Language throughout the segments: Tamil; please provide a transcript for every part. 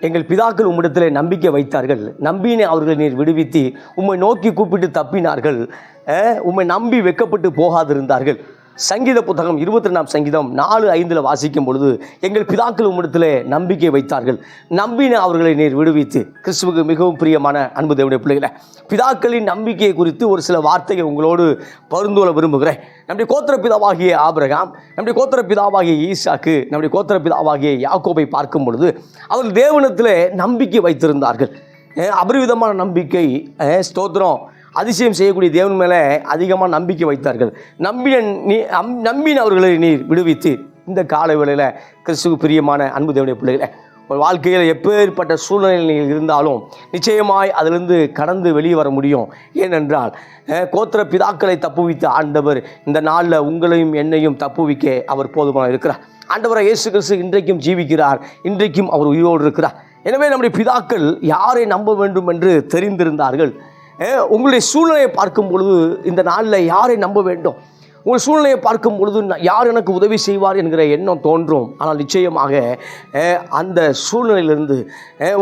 எங்கள் பிதாக்கள் உம்மிடத்தில் நம்பிக்கை வைத்தார்கள். நம்பினை அவர்களை நீர் விடுவித்து உம்மை நோக்கி கூப்பிட்டு தப்பினார்கள். உம்மை நம்பி வெக்கப்பட்டு போகாதிருந்தார்கள். சங்கீத புத்தகம் இருபத்தி ரெண்டாம் சங்கீதம் நாலு ஐந்தில் வாசிக்கும் பொழுது எங்கள் பிதாக்கள் உம்மிடத்தில் நம்பிக்கை வைத்தார்கள். நம்பின அவர்களை நீர் விடுவித்து. கிறிஸ்துவுக்கு மிகவும் பிரியமான அன்பு தேவனுடைய பிள்ளைகளை பிதாக்களின் நம்பிக்கையை குறித்து ஒரு சில வார்த்தையை உங்களோடு பரிந்து கொள்ள விரும்புகிறேன். நம்முடைய கோத்திர பிதாவாகிய ஆபிரகாம் நம்முடைய கோத்திர பிதாவாகிய ஈசாக்கு நம்முடைய கோத்திர பிதாவாகிய யாக்கோபை பார்க்கும் பொழுது அவர்கள் தேவனத்தில் நம்பிக்கை வைத்திருந்தார்கள். அபரிவிதமான நம்பிக்கை ஸ்தோத்திரம் அதிசயம் செய்யக்கூடிய தேவன் மேலே அதிகமாக நம்பிக்கை வைத்தார்கள். நம்பின நீ நம்பின அவர்களை நீர் விடுவித்து இந்த கால வேளையில் கிறிஸ்துவ பிரியமான அன்பு தேவனுடைய பிள்ளைகளை உங்கள் வாழ்க்கையில் எப்பேற்பட்ட சூழ்நிலையில் நீங்கள் இருந்தாலும் நிச்சயமாய் அதிலிருந்து கடந்து வெளியே வர முடியும். ஏனென்றால் கோத்திர பிதாக்களை தப்புவித்த ஆண்டவர் இந்த நாளில் உங்களையும் என்னையும் தப்புவிக்க அவர் போதுமாக இருக்கிறார். ஆண்டவரை இயேசு கிறிஸ்து இன்றைக்கும் ஜீவிக்கிறார். இன்றைக்கும் அவர் உயிரோடு இருக்கிறார். எனவே நம்முடைய பிதாக்கள் யாரை நம்ப வேண்டும் என்று தெரிந்திருந்தார்கள்? உங்களுடைய சூழ்நிலையை பார்க்கும் பொழுது இந்த நாளில் யாரை நம்ப வேண்டும்? உங்கள் சூழ்நிலையை பார்க்கும் பொழுது யார் எனக்கு உதவி செய்வார் என்கிற எண்ணம் தோன்றும். ஆனால் நிச்சயமாக அந்த சூழ்நிலையிலிருந்து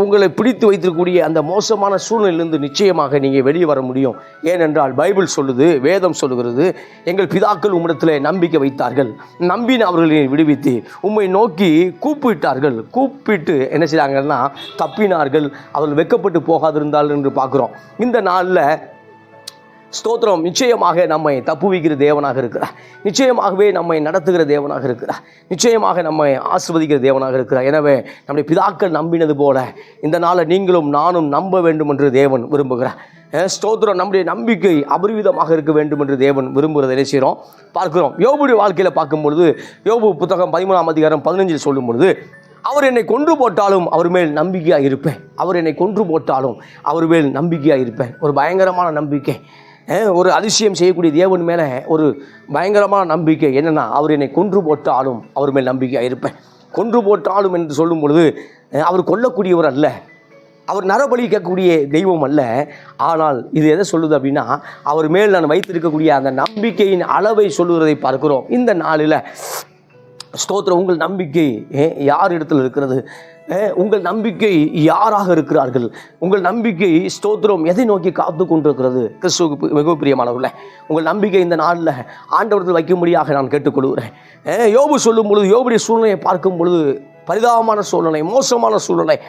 உங்களை பிடித்து வைத்திருக்கக்கூடிய அந்த மோசமான சூழ்நிலையிலிருந்து நிச்சயமாக நீங்கள் வெளியே வர முடியும். ஏனென்றால் பைபிள் சொல்லுது வேதம் சொல்லுகிறது எங்கள் பிதாக்கள் உம்மிடத்தில் நம்பிக்கை வைத்தார்கள். நம்பின அவர்களை விடுவித்து உம்மை நோக்கி கூப்பிட்டார்கள். கூப்பிட்டு என்ன செய்கிறாங்கன்னா தப்பினார்கள். அவர்கள் வெக்கப்பட்டு போகாதிருந்தார்கள் என்று பார்க்குறோம். இந்த நாளில் ஸ்தோத்திரம். நிச்சயமாக நம்மை தப்புவிக்கிற தேவனாக இருக்கிறார். நிச்சயமாகவே நம்மை நடத்துகிற தேவனாக இருக்கிறார். நிச்சயமாக நம்மை ஆசிர்வதிக்கிற தேவனாக இருக்கிறார். எனவே நம்முடைய பிதாக்கள் நம்பினது போல இந்த நாளை நீங்களும் நானும் நம்ப வேண்டும் என்று தேவன் விரும்புகிறார். ஸ்தோத்திரம் நம்முடைய நம்பிக்கை அபரிவிதமாக இருக்க வேண்டும் என்று தேவன் விரும்புகிறதை என்ன செய்கிறோம்? பார்க்கிறோம். யோபுடைய வாழ்க்கையில் பார்க்கும் பொழுது யோபு புத்தகம் பதிமூணாம் அதிகாரம் பதினஞ்சில் சொல்லும் பொழுது அவர் என்னை கொன்று போட்டாலும் அவர் மேல் நம்பிக்கையாக இருப்பேன். அவர் என்னை கொன்று போட்டாலும் அவர் மேல் நம்பிக்கையாக இருப்பேன். ஒரு பயங்கரமான நம்பிக்கை. ஒரு அதிசயம் செய்யக்கூடிய தேவன் மேலே ஒரு பயங்கரமான நம்பிக்கை என்னென்னா அவர் என்னை கொன்று போட்டாலும் அவர் மேல் நம்பிக்கையாக இருப்பேன். கொன்று போட்டாலும் என்று சொல்லும் பொழுது அவர் கொல்லக்கூடியவர் அல்ல. அவர் நரபலி கேட்கக்கூடிய தெய்வம் அல்ல. ஆனால் இது எதை சொல்லுது அப்படின்னா அவர் மேல் நான் வைத்திருக்கக்கூடிய அந்த நம்பிக்கையின் அளவை சொல்லுவதை பார்க்கிறோம். இந்த நாளில் ஸ்தோத்திரம் உங்கள் நம்பிக்கை யார் இடத்துல இருக்கிறது? உங்கள் நம்பிக்கை யாராக இருக்கிறார்கள்? உங்கள் நம்பிக்கை ஸ்தோத்திரம் எதை நோக்கி காத்து கொண்டிருக்கிறது? கிறிஸ்துவுக்கு பி- மிகவும் உங்கள் நம்பிக்கை இந்த நாளில் ஆண்டவரத்தில் வைக்கும்படியாக நான் கேட்டுக்கொள்கிறேன். யோபு சொல்லும் பொழுது யோபுடைய சூழ்நிலையை பார்க்கும் பொழுது பரிதாபமான சூழ்நிலை மோசமான சூழ்நிலை.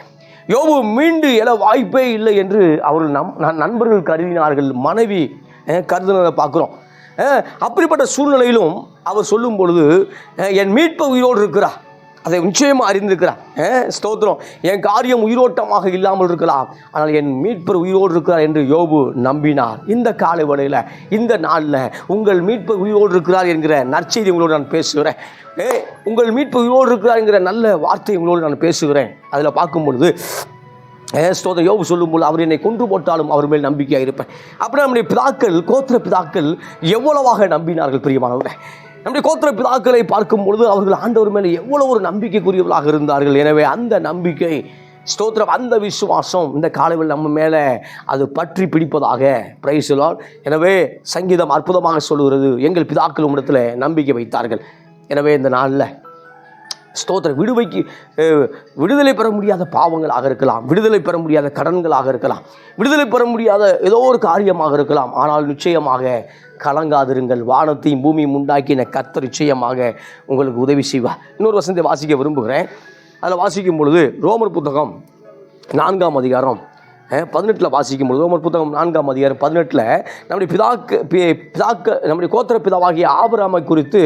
யோபு மீண்டு எழ வாய்ப்பே இல்லை என்று அவர்கள் நம் நண்பர்கள் கருதினார்கள் மனைவி கருதுனதை பார்க்குறோம். அப்படிப்பட்ட சூழ்நிலையிலும் அவர் சொல்லும் பொழுது என் மீட்பு உயிரோடு இருக்கிறா அதை நிச்சயமாக அறிந்திருக்கிறார். ஸ்தோத்திரம். என் காரியம் உயிரோட்டமாக இல்லாமல் இருக்கலாம். ஆனால் என் மீட்பர் உயிரோடு இருக்கிறார் என்று யோபு நம்பினார். இந்த காலை வேளையில் இந்த நாளில் உங்கள் மீட்பர் உயிரோடு இருக்கிறார் என்கிற நற்செய்தி உங்களோடு நான் பேசுகிறேன். ஏ உங்கள் மீட்பு உயிரோடு இருக்கிறார் என்கிற நல்ல வார்த்தை உங்களோடு நான் பேசுகிறேன். அதில் பார்க்கும் பொழுது ஏ ஸ்தோத்திர யோபு சொல்லும்போது அவர் என்னை கொன்று போட்டாலும் அவர் மேல் நம்பிக்கையாக இருப்பேன். அப்படி நம்முடைய பிதாக்கள் கோத்திர பிதாக்கள் எவ்வளவாக நம்பினார்கள் பிரியமானவர்களே. நம்முடைய கோத்திர பிதாக்களை பார்க்கும் பொழுது அவர்கள் ஆண்டவர் மேலே எவ்வளோ ஒரு நம்பிக்கைக்குரியவர்களாக இருந்தார்கள். எனவே அந்த நம்பிக்கை ஸ்தோத்திரம் அந்த விசுவாசம் இந்த காலையில் நம்ம மேலே அது பற்றி பிடிப்பதாக பிரைசலால் எனவே சங்கீதம் அற்புதமாக சொல்கிறது எங்கள் பிதாக்கள் உம்மிடத்தில் நம்பிக்கை வைத்தார்கள். எனவே இந்த நாளில் ஸ்தோத்திர விடுவைக்கு விடுதலை பெற முடியாத பாவங்களாக இருக்கலாம் விடுதலை பெற முடியாத கடன்களாக இருக்கலாம் விடுதலை பெற முடியாத ஏதோ ஒரு காரியமாக இருக்கலாம். ஆனால் நிச்சயமாக கலங்காதிருங்கள். வானத்தையும் பூமியும் உண்டாக்கின கத்தர் நிச்சயமாக உங்களுக்கு உதவி செய்வார். இன்னொரு வசனத்தை வாசிக்க விரும்புகிறேன். அதில் வாசிக்கும் பொழுது ரோமர் புத்தகம் நான்காம் அதிகாரம் பதினெட்டில் வாசிக்கும் பொழுது ரோமர் புத்தகம் நான்காம் அதிகாரம் பதினெட்டில் நம்முடைய பிதாக்கு பிதாக்க நம்முடைய கோத்திர பிதாவாகிய ஆபராமை குறித்து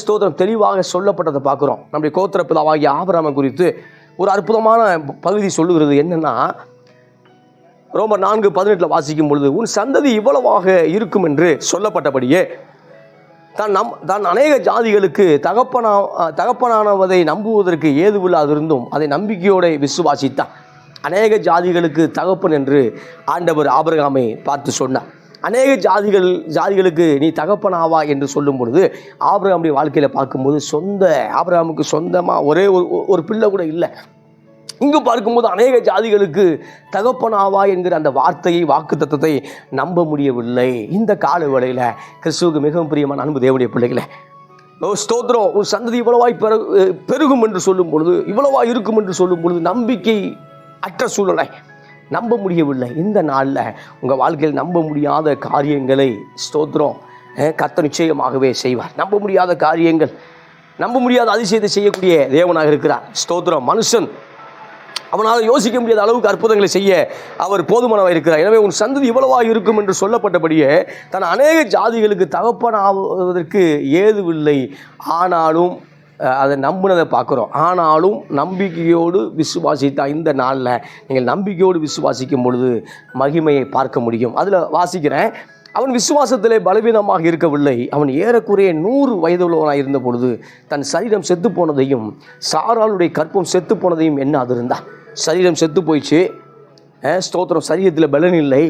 ஸ்தோத்திரம் தெளிவாக சொல்லப்பட்டதை பார்க்குறோம். நம்முடைய கோத்திர பிதாவாகிய ஆபராமை குறித்து ஒரு அற்புதமான பகுதி சொல்லுகிறது என்னென்னா ரோமர் நான்கு பதினெட்டில் வாசிக்கும் பொழுது உன் சந்ததி இவ்வளவாக இருக்கும் என்று சொல்லப்பட்டபடியே தான் நம் தான் அநேக ஜாதிகளுக்கு தகப்பனா தகப்பனானவதை நம்புவதற்கு ஏதுவில்லாதிருந்தும் அதை நம்பிக்கையோடு விசுவாசித்தான். அநேக ஜாதிகளுக்கு தகப்பன் என்று ஆண்டவர் ஆபிரகாமை பார்த்து சொன்னார். அநேக ஜாதிகள் ஜாதிகளுக்கு நீ தகப்பனாவா என்று சொல்லும் பொழுது ஆபிரகாமுடைய வாழ்க்கையில் பார்க்கும்போது சொந்த ஆபிரகாமுக்கு சொந்தமாக ஒரே ஒரு ஒரு பிள்ளை கூட இல்லை. இங்கு பார்க்கும்போது அநேக ஜாதிகளுக்கு தகப்பனாவா என்கிற அந்த வார்த்தையை வாக்கு நம்ப முடியவில்லை. இந்த கால வேளையில் கிறிஸ்துவுக்கு மிகவும் பிரியமான அன்பு தேவனுடைய பிள்ளைகளை ஸ்தோத்திரம். ஒரு சந்ததி இவ்வளவாய் பெரு பெருகும் என்று சொல்லும் பொழுது இவ்வளவாய் இருக்கும் என்று சொல்லும் பொழுது நம்பிக்கை அற்ற சூழ்நிலை நம்ப முடியவில்லை. இந்த நாளில் உங்கள் வாழ்க்கையில் நம்ப முடியாத காரியங்களை ஸ்தோத்திரம் கத்த நிச்சயமாகவே செய்வார். நம்ப முடியாத காரியங்கள் நம்ப முடியாத அதிசயத்தை செய்யக்கூடிய தேவனாக இருக்கிறார். ஸ்தோத்திரம். மனுஷன் அவனால் யோசிக்க முடியாத அளவுக்கு அற்புதங்களை செய்ய அவர் போதுமானவர் இருக்கிறார். எனவே உன் சந்ததி இவ்வளவாக இருக்கும் என்று சொல்லப்பட்டபடியே தன் அநேக ஜாதிகளுக்கு தகப்பனாவதற்கு ஏதுவில்லை. ஆனாலும் அதை நம்பினதை பார்க்குறோம். ஆனாலும் நம்பிக்கையோடு விசுவாசித்தா இந்த நாளில் நீங்கள் நம்பிக்கையோடு விசுவாசிக்கும் பொழுது மகிமையை பார்க்க முடியும். அதில் வாசிக்கிறேன். அவன் விசுவாசத்திலே பலவீனமாக இருக்கவில்லை. அவன் ஏறக்குறைய நூறு வயதுள்ளவனாக இருந்த பொழுது தன் சரீரம் செத்து போனதையும் சாராளுடைய கற்பம் செத்து போனதையும் என்ன அது இருந்தான் சரீரம் செத்து போயிடுச்சு ஸ்தோத்திரம் சரீரத்தில் பலன் இல்லை.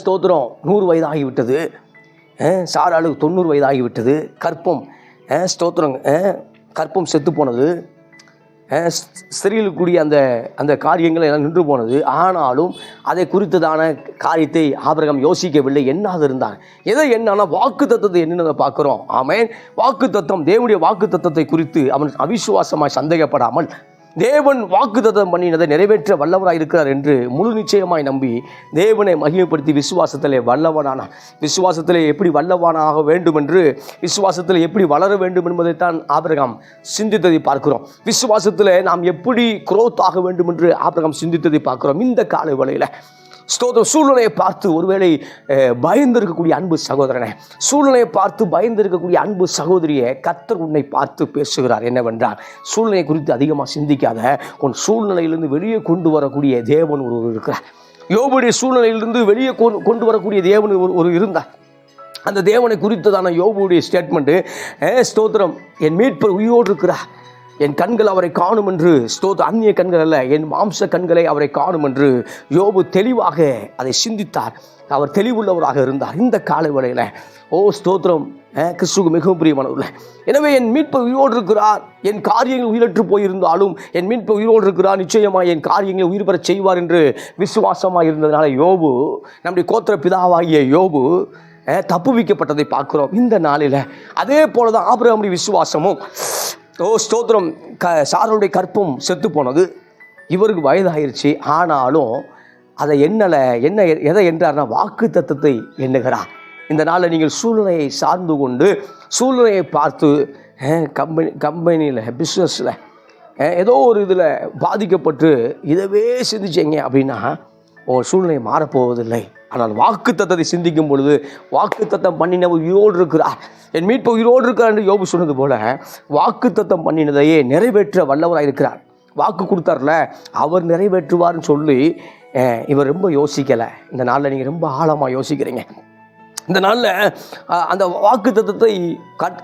ஸ்தோத்திரம் நூறு வயதாகிவிட்டது. அஹ், சாராளுக்கு தொண்ணூறு வயதாகிவிட்டது. கற்பம் ஸ்தோத்திரம் கற்பம் செத்து போனது ஸ்திரீகளுக்குரிய கூடிய அந்த அந்த காரியங்கள் எல்லாம் நின்று போனது ஆனாலும் அதை குறித்ததான காரியத்தை ஆபரகம் யோசிக்கவில்லை. என்னாது இருந்தான்? எதை என்னன்னா வாக்கு தத்துவத்தை என்னென்ன பார்க்குறோம். ஆமேன். வாக்கு தத்துவம் தேவனுடைய வாக்கு தத்துவத்தை குறித்து அவன் அவிசுவாசமாய் சந்தேகப்படாமல் தேவன் வாக்குதத்தம் பண்ணினதை நிறைவேற்ற வல்லவராக இருக்கிறார் என்று முழு நிச்சயமாய் நம்பி தேவனை மகிமைப்படுத்தி விசுவாசத்திலே வல்லவனானான். விசுவாசத்திலே எப்படி வல்லவனாக வேண்டும் என்று விசுவாசத்தில் எப்படி வளர வேண்டும் என்பதைத்தான் ஆபிரகாம் சிந்தித்ததை பார்க்கிறோம். விசுவாசத்தில் நாம் எப்படி குரோத் ஆக வேண்டும் என்று ஆபிரகாம் சிந்தித்ததை பார்க்கிறோம். இந்த காலை வேளையில் ஸ்தோத்திரம். சூழ்நிலையை பார்த்து ஒருவேளை பயந்திருக்கக்கூடிய அன்பு சகோதரனை சூழ்நிலையை பார்த்து பயந்திருக்கக்கூடிய அன்பு சகோதரியை கத்தர் உன்னை பார்த்து பேசுகிறார். என்னவென்றால் சூழ்நிலை குறித்து அதிகமாக சிந்திக்காத உன் சூழ்நிலையிலிருந்து வெளியே கொண்டு வரக்கூடிய தேவன் ஒருவர் இருக்கிறார். யோபுடைய சூழ்நிலையிலிருந்து வெளியே கொண்டு கொண்டு வரக்கூடிய தேவன் ஒரு ஒரு இருந்தார். அந்த தேவனை குறித்ததான யோபுடைய ஸ்டேட்மெண்ட்டு ஸ்தோத்திரம் என் மீட்பர் உயிரோடு இருக்கிறார். என் கண்கள் அவரை காணும் என்று ஸ்தோத்த அந்நிய கண்கள் அல்ல என் மாம்ச கண்களை அவரை காணும் என்று யோபு தெளிவாக அதை சிந்தித்தார். அவர் தெளிவுள்ளவராக இருந்தார். இந்த காலை வேளையில் ஓ ஸ்தோத்திரம் கிறிஸ்துக்கு மிகவும் மிகவும் பிரியமானவர்களே எனவே என் மீட்பு உயிரோடு இருக்கிறார். என் காரியங்கள் உயிரற்று போயிருந்தாலும் என் மீட்பு உயிரோடு இருக்கிறார். நிச்சயமாக என் காரியங்களை உயிர் பெறச் செய்வார் என்று விசுவாசமாக இருந்ததுனால யோபு நம்முடைய கோத்திர பிதாவாகிய யோபு தப்புவிக்கப்பட்டதை பார்க்கிறோம். இந்த நாளில் அதே போல தான் ஆபிரகமுடைய விசுவாசமும் ஓ ஸ்தோத்திரம். க சாரனுடைய கற்பம் செத்து போனது இவருக்கு வயதாயிருச்சு. ஆனாலும் அதை என்னலை என்ன எதை என்றார்னா வாக்கு தத்தத்தை எண்ணுகிறார். இந்த நாளில் நீங்கள் சூழ்நிலையை சார்ந்து கொண்டு சூழ்நிலையை பார்த்து கம்பெனி கம்பெனியில் பிஸ்னஸில் ஏதோ ஒரு இதில் பாதிக்கப்பட்டு இதவே சிந்திச்சீங்க அப்படின்னா உங்கள் சூழ்நிலை மாறப்போவதில்லை. ஆனால் வாக்கு தத்தத்தை சிந்திக்கும் பொழுது வாக்கு தத்தம் பண்ணினவர் உயிரோடு இருக்கிறார் என் மீட்பு உயிரோடு இருக்கிறார் என்று யோபு சொன்னது போல வாக்கு தத்தம் பண்ணினதையே நிறைவேற்ற வல்லவராக இருக்கிறார். வாக்கு கொடுத்தார்ல அவர் நிறைவேற்றுவார்னு சொல்லி இவர் ரொம்ப யோசிக்கலை. இந்த நாளில் நீங்கள் ரொம்ப ஆழமாக யோசிக்கிறீங்க. இந்த நாளில் அந்த வாக்கு தத்துவத்தை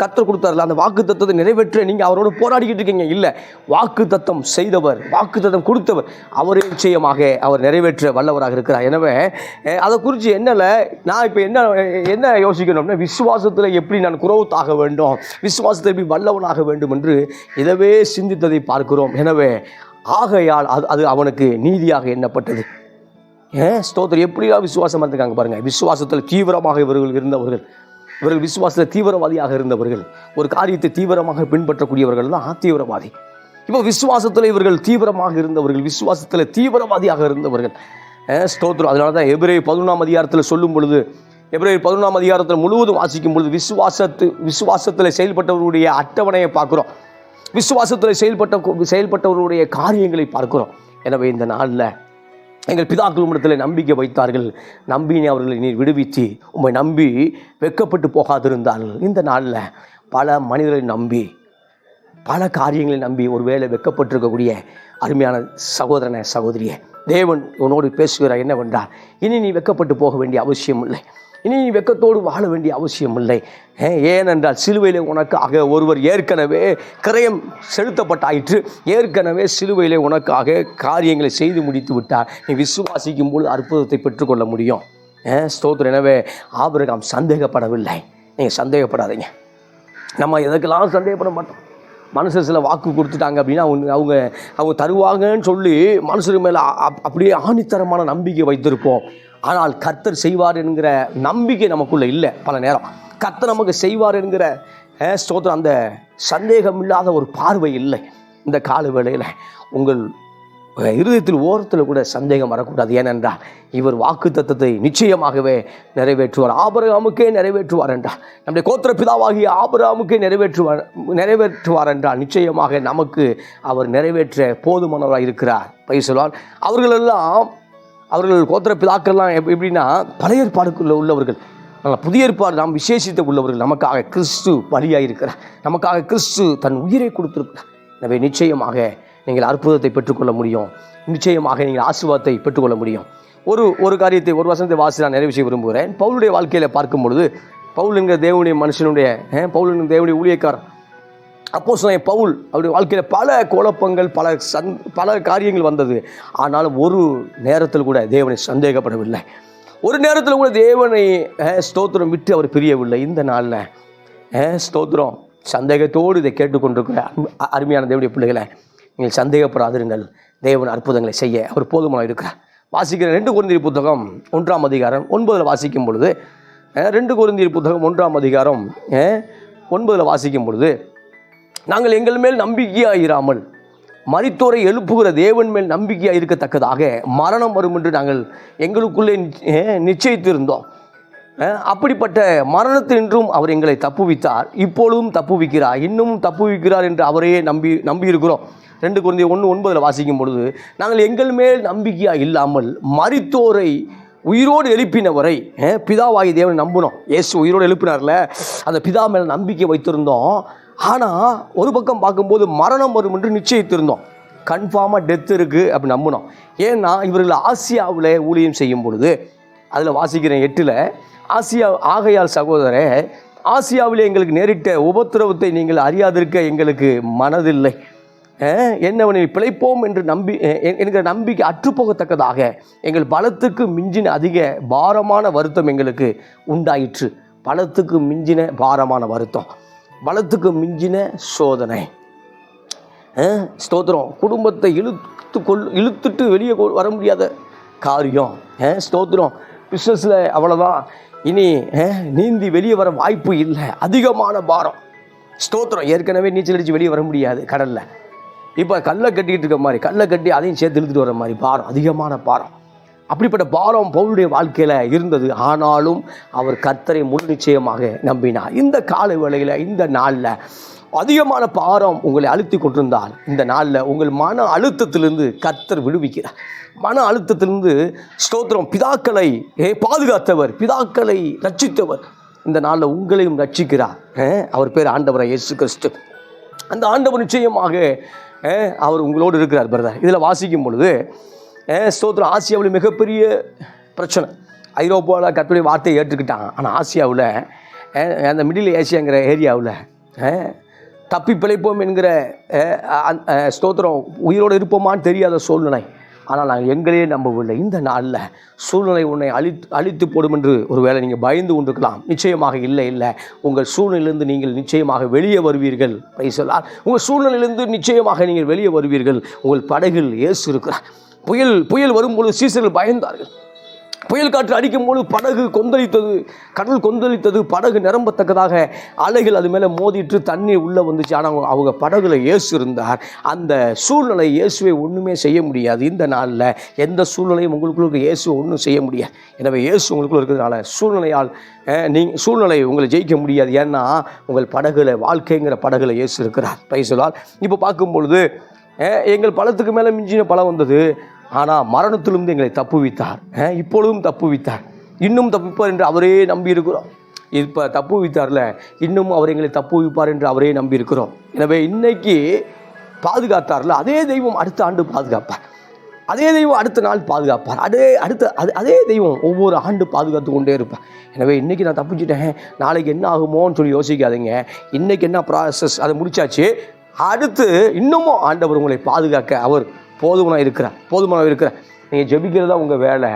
கத்தர் கொடுத்தார்ல அந்த வாக்கு தத்துவத்தை நிறைவேற்ற நீங்கள் அவரோடு போராடிக்கிட்டு இருக்கீங்க. இல்லை வாக்கு தத்தம் செய்தவர் வாக்கு தத்தம் கொடுத்தவர் அவரே நிச்சயமாக அவர் நிறைவேற்ற வல்லவராக இருக்கிறார். எனவே அதை குறித்து என்னல நான் இப்போ என்ன என்ன யோசிக்கணும்னா விசுவாசத்தில் எப்படி நான் குரோத் ஆக வேண்டும் விசுவாசத்தில் எப்படி வல்லவனாக வேண்டும் என்று இதவே சிந்தித்ததை பார்க்கிறோம். எனவே ஆகையால் அது அது அவனுக்கு நீதியாக எண்ணப்பட்டது. ஏன் ஸ்தோத்திரம். எப்படியா விசுவாசமாக இருந்திருக்காங்க பாருங்கள் விசுவாசத்தில் தீவிரமாக இவர்கள் இருந்தவர்கள் இவர்கள் விசுவாசத்தில் தீவிரவாதியாக இருந்தவர்கள் ஒரு காரியத்தை தீவிரமாக பின்பற்றக்கூடியவர்கள் தான் தீவிரவாதி. இப்போ விசுவாசத்தில் இவர்கள் தீவிரமாக இருந்தவர்கள் விசுவாசத்தில் தீவிரவாதியாக இருந்தவர்கள் ஏன் ஸ்தோத்திரம். அதனால தான் எபிரே பதினொன்றாம் அதிகாரத்தில் சொல்லும் பொழுது எபிரே பதினொன்றாம் அதிகாரத்தில் முழுவதும் வாசிக்கும் பொழுது விசுவாசத்து விசுவாசத்தில் செயல்பட்டவர்களுடைய அட்டவணையை பார்க்குறோம். விசுவாசத்தில் செயல்பட்ட செயல்பட்டவர்களுடைய காரியங்களை பார்க்குறோம். எனவே இந்த நாளில் எங்கள் பிதாக்கள் உம்மிடத்தில் நம்பிக்கை வைத்தார்கள். நம்பினே அவர்களை நீர் விடுவித்து உம்மை நம்பி வெட்கப்பட்டு போகாதிருந்தார்கள் இந்த நாளில் பல மனிதரை நம்பி பல காரியங்களை நம்பி ஒருவேளை வெட்கப்பட்டிருக்கக்கூடிய அருமையான சகோதரன சகோதரியே தேவன் உன்னோடு பேசுகிறார் என்னவென்றால் இனி நீ வெட்கப்பட்டு போக வேண்டிய அவசியம் இல்லை இனி நீ வாழ வேண்டிய அவசியம் இல்லை ஏனென்றால் சிலுவையிலே உனக்காக ஒருவர் ஏற்கனவே கிரயம் செலுத்தப்பட்டாயிற்று. ஏற்கனவே சிலுவையிலே உனக்காக காரியங்களை செய்து முடித்து விட்டார். நீ விசுவாசிக்கும் போது அற்புதத்தை பெற்றுக்கொள்ள முடியும். ஏ ஸ்தோத்திரம். எனவே ஆபிரகாம் சந்தேகப்படவில்லை. நீங்கள் சந்தேகப்படாதீங்க. நம்ம எதுக்கெல்லாம் சந்தேகப்பட மாட்டோம். மனுஷர் சில வாக்கு கொடுத்துட்டாங்க அப்படின்னா அவங்க அவங்க அவங்க தருவாங்கன்னு சொல்லி மனுஷர் மேலே அப்படியே ஆணித்தரமான நம்பிக்கை வைத்திருப்போம். ஆனால் கர்த்தர் செய்வார் என்கிற நம்பிக்கை நமக்குள்ளே இல்லை பல நேரம். கர்த்தர் நமக்கு செய்வார் என்கிற ஸ்தோத்திரம் அந்த சந்தேகம் இல்லாத ஒரு பார்வை இல்லை. இந்த கால வேளையில் உங்கள் இருதயத்தில் ஓரத்தில் கூட சந்தேகம் வரக்கூடாது. ஏனென்றால் இவர் வாக்கு தத்தத்தை நிச்சயமாகவே நிறைவேற்றுவார். ஆபரகாமுக்கே நிறைவேற்றுவார் என்றால் நம்முடைய கோத்திர பிதாவாகிய ஆபரகாமுக்கே நிறைவேற்றுவார் நிறைவேற்றுவார் என்றால் நிச்சயமாக நமக்கு அவர் நிறைவேற்ற போதுமானவராக இருக்கிறார் பயிர் சொல்வார் அவர்களெல்லாம் அவர்கள் கோத்திர பிதாக்கள்லாம் எப்படின்னா பழைய ஏற்பாடுக்குள்ள உள்ளவர்கள். ஆனால் புதிய ஏற்பாடு நாம் விசேஷித்த உள்ளவர்கள். நமக்காக கிறிஸ்து பலியாக இருக்கிறார் நமக்காக கிறிஸ்து தன் உயிரை கொடுத்திருக்கிறார். எனவே நிச்சயமாக நீங்கள் அற்புதத்தை பெற்றுக்கொள்ள முடியும். நிச்சயமாக நீங்கள் ஆசீர்வாதத்தை பெற்றுக்கொள்ள முடியும். ஒரு ஒரு காரியத்தை ஒரு வசனத்தை வாசி நான் நிறைவு செய்ய விரும்புகிறேன். பவுலுடைய வாழ்க்கையில் பார்க்கும் பொழுது பவுல் என்கிற தேவனுடைய மனுஷனுடைய பவுல் என்கிற தேவனுடைய ஊழியக்காரன் அப்போ பவுல் அவருடைய வாழ்க்கையில் பல குழப்பங்கள் பல சந் பல காரியங்கள் வந்தது. ஆனாலும் ஒரு நேரத்தில் கூட தேவனை சந்தேகப்படவில்லை. ஒரு நேரத்தில் கூட தேவனை ஸ்தோத்திரம் விட்டு அவர் பிரியவில்லை. இந்த நாளில் ஸ்தோத்திரம். சந்தேகத்தோடு இதை கேட்டுக்கொண்டிருக்கிற அருமையான தேவனுடைய பிள்ளைகளை நீங்கள் சந்தேகப்படாதிருங்கள். தேவன் அற்புதங்களை செய்ய அவர் போதுமான இருக்கிறார். வாசிக்கிற ரெண்டு குருந்திரி புத்தகம் ஒன்றாம் அதிகாரம் ஒன்பதில் வாசிக்கும் பொழுது ரெண்டு குருந்திரி புத்தகம் ஒன்றாம் அதிகாரம் ஒன்பதில் வாசிக்கும் பொழுது நாங்கள் எங்கள் மேல் நம்பிக்கையாயிராமல் மறித்தோரை எழுப்புகிற தேவன் மேல் நம்பிக்கையாக இருக்கத்தக்கதாக மரணம் வரும் என்று நாங்கள் எங்களுக்குள்ளே நிச்சயித்திருந்தோம். அப்படிப்பட்ட மரணத்தினின்றும் அவர் எங்களை தப்புவித்தார். இப்பொழுதும் தப்புவிக்கிறார். இன்னும் தப்புவிக்கிறார் என்று அவரையே நம்பி நம்பியிருக்கிறோம். ரெண்டு குழந்தை ஒன்று ஒன்பதில் வாசிக்கும் பொழுது நாங்கள் எங்கள் மேல் நம்பிக்கையாக இல்லாமல் மறித்தோரை உயிரோடு எழுப்பினவரை பிதாவாகி தேவனை நம்பினோம். இயேசு உயிரோடு எழுப்பினார்ல அந்த பிதா மேல் நம்பிக்கை வைத்திருந்தோம். ஆனால் ஒரு பக்கம் பார்க்கும்போது மரணம் வரும் என்று நிச்சயித்திருந்தோம். கன்ஃபார்மாக டெத் இருக்குது அப்படி நம்பினோம். ஏன்னா இவர்கள் ஆசியாவில் ஊழியம் செய்யும் பொழுது அதில் வாசிக்கிறேன் எட்டில் ஆசியா ஆகையால் சகோதரே ஆசியாவில் எங்களுக்கு நேரிட்ட உபத்திரவத்தை நீங்கள் அறியாதிருக்க எங்களுக்கு மனதில்லை. என்னவனை பிழைப்போம் என்று நம்பி என்கிற நம்பிக்கை அற்றுப்போகத்தக்கதாக எங்கள் பலத்துக்கு மிஞ்சின அதிக பாரமான வருத்தம் எங்களுக்கு உண்டாயிற்று. பலத்துக்கு மிஞ்சின பாரமான வருத்தம். பலத்துக்கு மிஞ்சின சோதனை. ஸ்தோத்திரம். குடும்பத்தை இழுத்து கொள் இழுத்துட்டு வெளியே கொ- வர முடியாத காரியம். ஸ்தோத்திரம். பிஸ்னஸில் அவ்வளோதான் இனி நீந்தி வெளியே வர வாய்ப்பு இல்லை. அதிகமான பாரம். ஸ்தோத்திரம். ஏற்கனவே நீச்சல் அடித்து வெளியே வர முடியாது கடலில். இப்போ கல்லை கட்டிக்கிட்டு இருக்க மாதிரி கல்லை கட்டி அதையும் சேர்த்து இழுத்துட்டு வர மாதிரி பாரம் அதிகமான பாரம். அப்படிப்பட்ட பாரம் பவுலுடைய வாழ்க்கையில் இருந்தது. ஆனாலும் அவர் கர்த்தரை முழு நிச்சயமாக நம்பினார். இந்த கால வேளையில் இந்த நாளில் அதிகமான பாரம் உங்களை அழுத்தி கொண்டிருந்தால் இந்த நாளில் உங்கள் மன அழுத்தத்திலிருந்து கர்த்தர் விடுவிக்கிறார். மன அழுத்தத்திலிருந்து ஸ்தோத்திரம் பிதாக்களை ஏ, பாதுகாத்தவர் பிதாக்களை ரட்சித்தவர் இந்த நாளில் உங்களையும் ரட்சிக்கிறார். அவர் பேர் ஆண்டவராக இயேசு கிறிஸ்து. அந்த ஆண்டவர் நிச்சயமாக அவர் உங்களோடு இருக்கிறார் பிரதர். இதில் வாசிக்கும் பொழுது ஸ்தோத்திரம் ஆசியாவில் மிகப்பெரிய பிரச்சனை. ஐரோப்பாவில் கத்துடைய வார்த்தையை ஏற்றுக்கிட்டான் ஆனால் ஆசியாவில் அந்த மிடில் ஏசியாங்கிற ஏரியாவில் தப்பி பிழைப்போம் என்கிற ஸ்தோத்திரம் உயிரோடு இருப்போமான்னு தெரியாத சூழ்நிலை. ஆனால் நாங்கள் எங்களையே நம்பவில்லை. இந்த நாளில் சூழ்நிலை உன்னை அழித்து அழித்து போடும் என்று ஒருவேளை நீங்கள் பயந்து கொண்டிருக்கலாம். நிச்சயமாக இல்லை இல்லை. உங்கள் சூழ்நிலையிலிருந்து நீங்கள் நிச்சயமாக வெளியே வருவீர்கள். பைசலார் உங்கள் சூழ்நிலையிலிருந்து நிச்சயமாக நீங்கள் வெளியே வருவீர்கள். உங்கள் படகில் இயேசு இருக்கிறார். புயல் புயல் வரும்பொழுது சீசர்கள் பயந்தார்கள். புயல் காற்று அடிக்கும்போது படகு கொந்தளித்தது கடல் கொந்தளித்தது படகு நிரம்பத்தக்கதாக அலைகள் அது மேலே மோதிட்டு தண்ணீர் உள்ளே வந்துச்சு. ஆனால் அவங்க- அவங்க படகுல இயேசு இருந்தார். அந்த சூழ்நிலை இயேசுவை ஒன்றுமே செய்ய முடியாது. இந்த நாளில் எந்த சூழ்நிலையும் உங்களுக்குள்ள இயேசுவை ஒன்றும் செய்ய முடியாது. எனவே இயேசு உங்களுக்குள்ள இருக்கிறதுனால சூழ்நிலையால் நீங்கள் சூழ்நிலை உங்களை ஜெயிக்க முடியாது. ஏன்னா உங்கள் படகுல வாழ்க்கைங்கிற படகுல இயேசு இருக்கிறார். பைசலால் இப்போ பார்க்கும் பொழுது எங்கள் பலத்துக்கு மேலே மிஞ்சின பழம் வந்தது. ஆனால் மரணத்திலிருந்து எங்களை தப்புவித்தார். இப்பொழுதும் தப்புவித்தார். இன்னும் தப்புவிப்பார் என்று அவரே நம்பி இருக்கிறோம் இப்போ தப்புவித்தார்ல இன்னும் அவர் எங்களை தப்புவிப்பார் என்று அவரே நம்பி இருக்கிறோம் எனவே இன்னைக்கு பாதுகாத்தார்ல அதே தெய்வம் அடுத்த ஆண்டு பாதுகாப்பார். அதே தெய்வம் அடுத்த நாள் பாதுகாப்பார். அதே அடுத்த அது அதே தெய்வம் ஒவ்வொரு ஆண்டு பாதுகாத்து கொண்டே இருப்பார். எனவே இன்றைக்கி நான் தப்பிச்சிட்டேன். நாளைக்கு என்ன ஆகுமோன்னு சொல்லி யோசிக்காதீங்க. இன்றைக்கி என்ன ப்ராசஸ் அதை முடிச்சாச்சு. அடுத்து இன்னமும் ஆண்டவர் உங்களை பாதுகாக்க அவர் போதுமான இருக்கிறார் போதுமான இருக்கிறார் நீங்கள் ஜெபிக்கிறது தான் உங்கள் வேலை.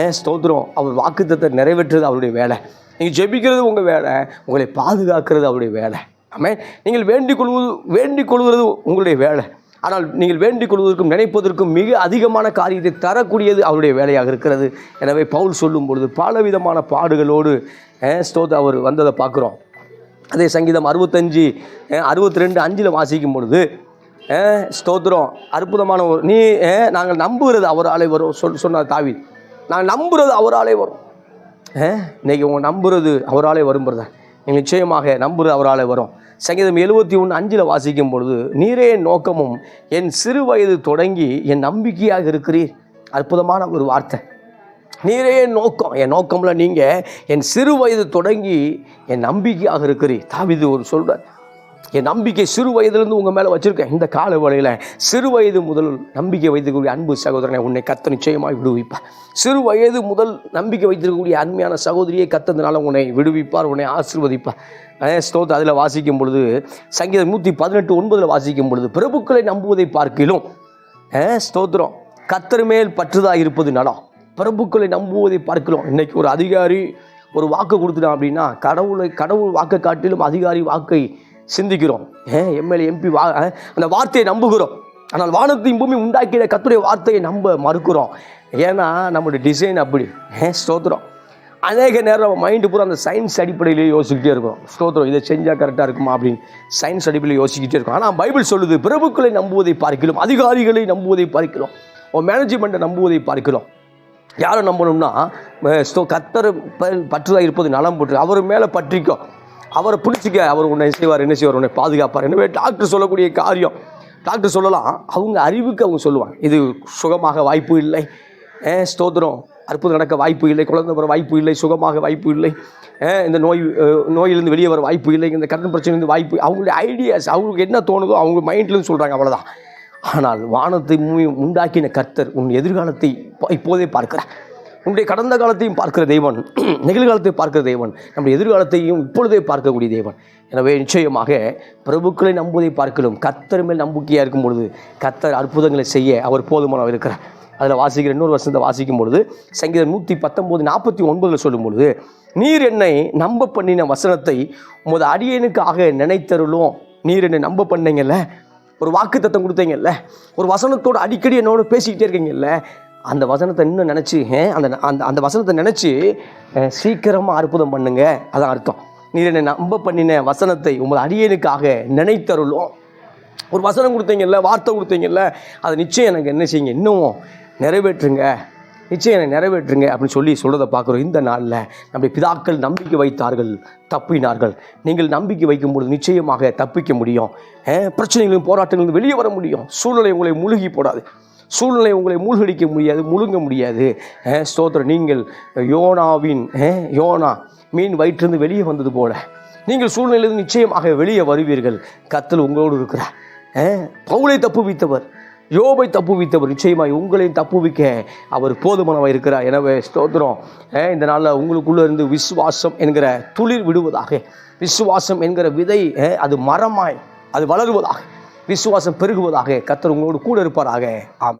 ஏன் ஸ்தோத்திரம். அவர் வாக்குத்தத்தை நிறைவேற்றுறது அவருடைய வேலை. நீங்கள் ஜெபிக்கிறது உங்கள் வேலை. உங்களை பாதுகாக்கிறது அவருடைய வேலை. ஆமே நீங்கள் வேண்டிக் கொள்வது வேண்டிக் கொள்வது உங்களுடைய வேலை. ஆனால் நீங்கள் வேண்டிக் கொள்வதற்கும் நினைப்பதற்கும் மிக அதிகமான காரியத்தை தரக்கூடியது அவருடைய வேலையாக இருக்கிறது. எனவே பவுல் சொல்லும் பொழுது பலவிதமான பாடுகளோடு ஸ்தோத் அவர் வந்ததை பார்க்குறோம். அதே சங்கீதம் அறுபத்தஞ்சு அறுபத்தி ரெண்டு அஞ்சில் வாசிக்கும் பொழுது ஸ்தோத்திரம் அற்புதமான ஒரு நீ நாங்கள் நம்புகிறது அவராலே வரும் சொல் சொன்னார் தாவி நாங்கள் நம்புகிறது அவராலே வரும். அஹ், இன்னைக்கு உங்கள் நம்புறது அவராலே வரும் பிரதர் நீங்கள் நிச்சயமாக நம்புறது அவராலே வரும். சங்கீதம் எழுபத்தி ஒன்று அஞ்சில் வாசிக்கும் பொழுது நீரே நோக்கமும் என் சிறு வயது தொடங்கி என் நம்பிக்கையாக இருக்கிறீர். அற்புதமான ஒரு வார்த்தை. நீரே நோக்கம் என் நோக்கமில் நீங்கள் என் சிறு வயது தொடங்கி என் நம்பிக்கையாக இருக்கிறீர். தாவிது ஒரு சொல்கிறார் என் நம்பிக்கை சிறு வயதிலிருந்து உங்கள் மேலே வச்சுருக்கேன். இந்த கால வேளையில் சிறு வயது முதல் நம்பிக்கை வைத்திருக்கக்கூடிய அன்பு சகோதரனை உன்னை கத்த நிச்சயமாக விடுவிப்பார். சிறு வயது முதல் நம்பிக்கை வைத்திருக்கக்கூடிய அருமையான சகோதரியை கத்ததுனால உன்னை விடுவிப்பார் உன்னை ஆசீர்வதிப்பார். அஹ் அதில் வாசிக்கும் பொழுது சங்கீதம் நூற்றி பதினெட்டு ஒன்பதில் வாசிக்கும் பொழுது பிரபுக்களை நம்புவதை பார்க்கிலும். ஸ்தோத்திரம். கத்தர் மேல் பற்றுதா இருப்பது நலம் பிரபுக்களை நம்புவதை பார்க்கலாம். இன்றைக்கி ஒரு அதிகாரி ஒரு வாக்கு கொடுத்துட்டான் அப்படின்னா கடவுளை கடவுள் வாக்கை காட்டிலும் அதிகாரி வாக்கை சிந்திக்கிறோம். ஏன் எம்எல்ஏ எம்பி வா அந்த வார்த்தையை நம்புகிறோம். ஆனால் வானத்தையும் பூமி உண்டாக்கிய கத்துடைய வார்த்தையை நம்ப மறுக்கிறோம். ஏன்னா நம்மளுடைய டிசைன் அப்படி. ஏன் ஸ்தோத்திரம். அநேக நேரம் நம்ம மைண்டு பூரா அந்த சயின்ஸ் அடிப்படையிலே யோசிக்கிட்டே இருக்கும். ஸ்தோத்திரம் இதை செஞ்சால் கரெக்டாக இருக்குமா அப்படின்னு சயின்ஸ் அடிப்படையில் யோசிக்கிட்டே இருக்கும். ஆனால் பைபிள் சொல்லுது பிரபுக்களை நம்புவதை பார்க்கிறோம் அதிகாரிகளை நம்புவதை பார்க்கிறோம் உன் மேனேஜ்மெண்ட்டை நம்புவதை பார்க்கிறோம். யாரை நம்பணும்னா ஸ்தோ கத்தர் பற்றுதாக இருப்பது நலம் போட்டு அவர் மேலே பற்றிக்கும். அவரை பிடிச்சிக்க அவர் உன்னை செய்வார் என்ன செய்வார் உன்னை பாதுகாப்பார் எனவே டாக்டர் சொல்லக்கூடிய காரியம். டாக்டர் சொல்லலாம் அவங்க அறிவுக்கு அவங்க சொல்லுவாங்க. இது சுகமாக வாய்ப்பு இல்லை. ஏன் ஸ்தோத்திரம். அற்புதம் நடக்க வாய்ப்பு இல்லை. குழந்தை வர வாய்ப்பு இல்லை. சுகமாக வாய்ப்பு இல்லை. இந்த நோய் நோயிலேருந்து நோயிலிருந்து வெளியே வர வாய்ப்பு இல்லை. இந்த கடன் பிரச்சனைலேருந்து வாய்ப்பு அவங்களுடைய ஐடியாஸ் அவங்களுக்கு என்ன தோணுதோ அவங்க மைண்ட்லேருந்து சொல்கிறாங்க அவ்வளோதான் ஆனால் வானத்தை உண்டாக்கின கர்த்தர் உன் எதிர்காலத்தை இப்போதே பார்க்கிறார். உன்னுடைய கடந்த காலத்தையும் பார்க்கிற தெய்வன் நிகழ்காலத்தை பார்க்கிற தெய்வன் நம்முடைய எதிர்காலத்தையும் இப்பொழுதே பார்க்கக்கூடிய தெய்வன் எனவே நிச்சயமாக பிரபுக்களை நம்புவதை பார்க்கலாம் கத்தர் மேல் நம்பிக்கையாக இருக்கும் பொழுது கத்தர் அற்புதங்களை செய்ய அவர் போதுமானவர் இருக்கிறார். அதில் வாசிக்கிற இன்னொரு வருஷத்தை வாசிக்கும் பொழுது சங்கீதம் நூற்றி பத்தொம்போது நாற்பத்தி ஒன்பதில் சொல்லும் பொழுது நீர் என்னை நம்ப பண்ணின வசனத்தை உமது அடியனுக்காக நினைத்தருளும். நீர் என்னை நம்ப பண்ணீங்கல்ல ஒரு வாக்கு தத்தம் கொடுத்தீங்கல்ல. ஒரு வசனத்தோடு அடிக்கடி என்னோட பேசிக்கிட்டே இருக்கீங்கல்ல. அந்த வசனத்தை இன்னும் நினச்சி அந்த அந்த அந்த வசனத்தை நினச்சி சீக்கிரமாக அற்புதம் பண்ணுங்க. அதான் அர்த்தம். நீர் என்னை நம்ப பண்ணின வசனத்தை உங்கள் அடியனுக்காக நினைத்தருளும். ஒரு வசனம் கொடுத்தீங்கல்ல வார்த்தை கொடுத்தீங்கல்ல அதை நிச்சயம் எனக்கு என்ன செய்யுங்க? இன்னமும் நிறைவேற்றுங்க. நிச்சயம் எனக்கு நிறைவேற்றுங்க அப்படின்னு சொல்லி சொல்கிறத பார்க்குறோம். இந்த நாளில் நம்முடைய பிதாக்கள் நம்பிக்கை வைத்தார்கள் தப்பினார்கள். நீங்கள் நம்பிக்கை வைக்கும்பொழுது நிச்சயமாக தப்பிக்க முடியும். பிரச்சனைகளும் போராட்டங்களும் வெளியே வர முடியும். சூழ்நிலை உங்களை முழுகி போடாது. சூழ்நிலை உங்களை மூழ்கடிக்க முடியாது முழுங்க முடியாது. ஸ்தோத்திரம். நீங்கள் யோனாவின் யோனா மீன் வயிற்றிலிருந்து வெளியே வந்தது போல. நீங்கள் சூழ்நிலையிலிருந்து நிச்சயமாக வெளியே வருவீர்கள். கத்தல் உங்களோடு இருக்கிறார். அஹ், பவுலை தப்புவித்தவர் யோபை தப்புவித்தவர் நிச்சயமாய் உங்களையும் தப்புவிக்க அவர் போதுமானவாக இருக்கிறார். எனவே ஸ்தோத்திரம். இந்த நாளில் உங்களுக்குள்ளே இருந்து விசுவாசம் என்கிற துளிர் விடுவதாக விசுவாசம் என்கிற விதை அது மரமாய் அது வளருவதாக விசுவாசம் பெருகுவதாக கத்தர் உங்களோடு கூட இருப்பாராக. ஆம்.